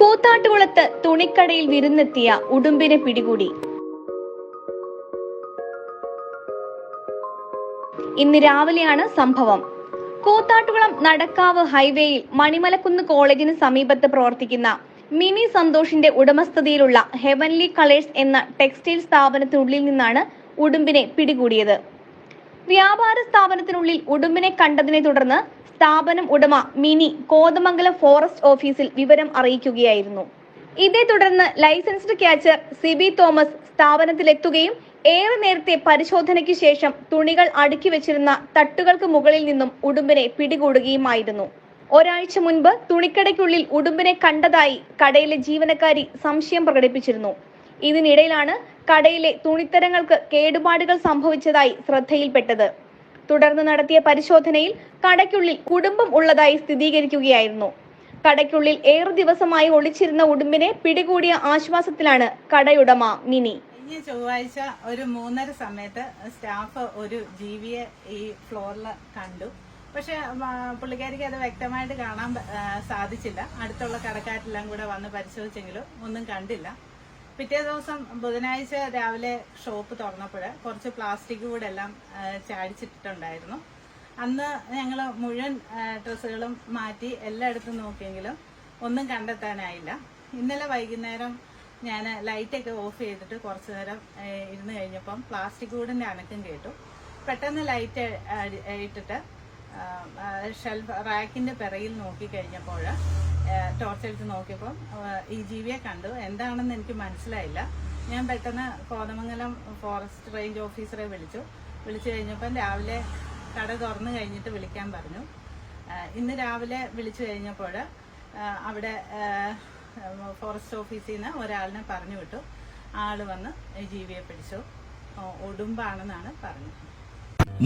കായംകുളത്ത് തുണിക്കടയിൽ വിരുന്നെത്തിയ ഉടുമ്പിനെ പിടികൂടി. ഇന്ന് രാവിലെയാണ് സംഭവം. കൂത്താട്ടുകുളം നടക്കാവ് ഹൈവേയിൽ മണിമലക്കുന്ന് കോളേജിന് സമീപത്ത് പ്രവർത്തിക്കുന്ന മിനി സന്തോഷിന്റെ ഉടമസ്ഥതയിലുള്ള ഹെവൻലി കളേഴ്സ് എന്ന ടെക്സ്റ്റൈൽ സ്ഥാപനത്തിനുള്ളിൽ നിന്നാണ് ഉടുമ്പിനെ പിടികൂടിയത്. വ്യാപാര സ്ഥാപനത്തിനുള്ളിൽ ഉടുമ്പിനെ കണ്ടതിനെ തുടർന്ന് സ്ഥാപനം ഉടമ മിനി കോതമംഗലം ഫോറസ്റ്റ് ഓഫീസിൽ വിവരം അറിയിക്കുകയായിരുന്നു. ഇതേ തുടർന്ന് ലൈസൻസ്ഡ് ക്യാച്ചർ സിബി തോമസ് സ്ഥാപനത്തിലെത്തുകയും ഏറെ നേരത്തെ പരിശോധനയ്ക്ക് ശേഷം തുണികൾ അടുക്കി വെച്ചിരുന്ന തട്ടുകൾക്ക് മുകളിൽ നിന്നും ഉടുമ്പിനെ പിടികൂടുകയുമായിരുന്നു. ഒരാഴ്ച മുൻപ് തുണിക്കടയ്ക്കുള്ളിൽ ഉടുമ്പിനെ കണ്ടതായി കടയിലെ ജീവനക്കാരി സംശയം പ്രകടിപ്പിച്ചിരുന്നു. ഇതിനിടയിലാണ് കടയിലെ തുണിത്തരങ്ങൾക്ക് കേടുപാടുകൾ സംഭവിച്ചതായി ശ്രദ്ധയിൽപ്പെട്ടത്. തുടർന്ന് നടത്തിയ പരിശോധനയിൽ കടയ്ക്കുള്ളിൽ കുടുംബം ഉള്ളതായി സ്ഥിരീകരിക്കുകയായിരുന്നു. കടയ്ക്കുള്ളിൽ ഏറെ ദിവസമായി ഒളിച്ചിരുന്ന ഉടുമ്പിനെ പിടികൂടിയ ആശ്വാസത്തിലാണ് കടയുടമ മിനി. കഴിഞ്ഞ ചൊവ്വാഴ്ച ഒരു മൂന്നര സമയത്ത് സ്റ്റാഫ് ഒരു ജീവിയെ ഈ ഫ്ലോറിൽ കണ്ടു. പക്ഷെ പുള്ളിക്കാരിക്ക് അത് വ്യക്തമായിട്ട് കാണാൻ സാധിച്ചില്ല. അടുത്തുള്ള കടക്കാരെല്ലാം കൂടെ വന്ന് പരിശോധിച്ചെങ്കിലും ഒന്നും കണ്ടില്ല. പിറ്റേ ദിവസം ബുധനാഴ്ച രാവിലെ ഷോപ്പ് തുറന്നപ്പോൾ കുറച്ച് പ്ലാസ്റ്റിക് കൂടെ എല്ലാം ചാടിച്ചിട്ടുണ്ടായിരുന്നു അന്ന് ഞങ്ങൾ മുഴുവൻ ഡ്രസ്സുകളും മാറ്റി എല്ലായിടത്തും നോക്കിയെങ്കിലും ഒന്നും കണ്ടെത്താനായില്ല. ഇന്നലെ വൈകുന്നേരം ഞാൻ ലൈറ്റൊക്കെ ഓഫ് ചെയ്തിട്ട് കുറച്ച് നേരം ഇരുന്ന് കഴിഞ്ഞപ്പം പ്ലാസ്റ്റിക് കൂടിന്റെ അനക്കം കേട്ടു. പെട്ടെന്ന് ലൈറ്റ് ഇട്ടിട്ട് ഷെൽഫ് റാക്കിന്റെ പിറയിൽ നോക്കി കഴിഞ്ഞപ്പോൾ ടോർച്ച് എടുത്ത് നോക്കിയപ്പം ഈ ജീവിയെ കണ്ടു. എന്താണെന്ന് എനിക്ക് മനസ്സിലായില്ല. ഞാൻ പെട്ടെന്ന് കോതമംഗലം ഫോറസ്റ്റ് റേഞ്ച് ഓഫീസറെ വിളിച്ചു. വിളിച്ചു കഴിഞ്ഞപ്പം രാവിലെ കട തുറന്നു കഴിഞ്ഞിട്ട് വിളിക്കാൻ പറഞ്ഞു. ഇന്ന് രാവിലെ വിളിച്ചു കഴിഞ്ഞപ്പോൾ അവിടെ ഫോറസ്റ്റ് ഓഫീസിൽ നിന്ന് ഒരാളിനെ പറഞ്ഞു വിട്ടു. ആൾ വന്ന് ഈ ജീവിയെ പിടിച്ചു. ഒടുമ്പാണെന്നാണ് പറഞ്ഞത്.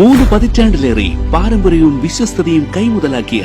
മൂന്ന് പതിറ്റാണ്ടിലേറെ പാരമ്പര്യവും വിശ്വസ്തതയും കൈമുതലാക്കിയ